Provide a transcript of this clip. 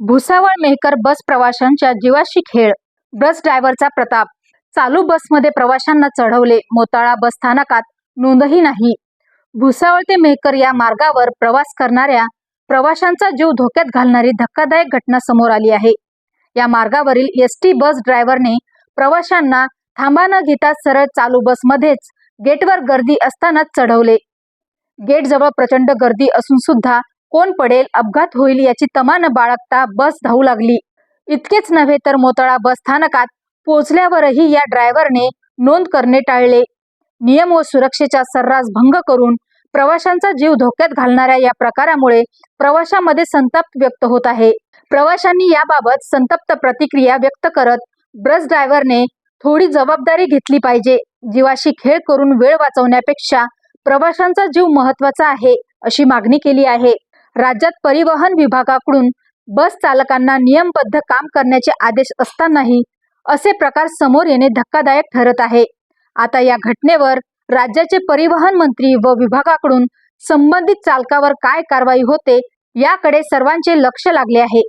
भुसावळ मेहकर बस प्रवाशांच्या जीवाशी खेळ. बस ड्रायव्हरचा प्रताप. चालू बसमध्ये प्रवाशांना चढवले मोताळा बस स्थानकात नोंदही नाही. भुसावळ ते मेहकर या मार्गावर प्रवास करणाऱ्या प्रवाशांचा जीव धोक्यात घालणारी धक्कादायक घटना समोर आली आहे. या मार्गावरील एस टी बस ड्रायव्हरने प्रवाशांना थांबा न घेता सरळ चालू बसमध्येच गेटवर गर्दी असतानाच चढवले. गेटजवळ प्रचंड गर्दी असून सुद्धा कोण पडेल? अपघात होईल याची तमा न बाळगता बस धावू लागली. इतकेच नव्हे तर मोतळा बस स्थानकात पोहोचल्यावरही या ड्रायव्हरने नोंद करणे टाळले. नियम व सुरक्षेचा सर्रास भंग करून प्रवाशांचा जीव धोक्यात घालणाऱ्या या प्रकारामुळे प्रवाशांमध्ये संताप व्यक्त होत आहे. प्रवाशांनी याबाबत संतप्त प्रतिक्रिया व्यक्त करत बस ड्रायव्हरने थोडी जबाबदारी घेतली पाहिजे. जीवाशी खेळ करून वेळ वाचवण्यापेक्षा प्रवाशांचा जीव महत्त्वाचा आहे अशी मागणी केली आहे. राज्यात परिवहन विभागाकडून बस चालकांना नियमबद्ध काम करण्याचे आदेश असतानाही असे प्रकार समोर येणे धक्कादायक ठरत आहे. आता या घटनेवर राज्याचे परिवहन मंत्री व विभागाकडून संबंधित चालकावर काय कारवाई होते याकडे सर्वांचे लक्ष लागले आहे.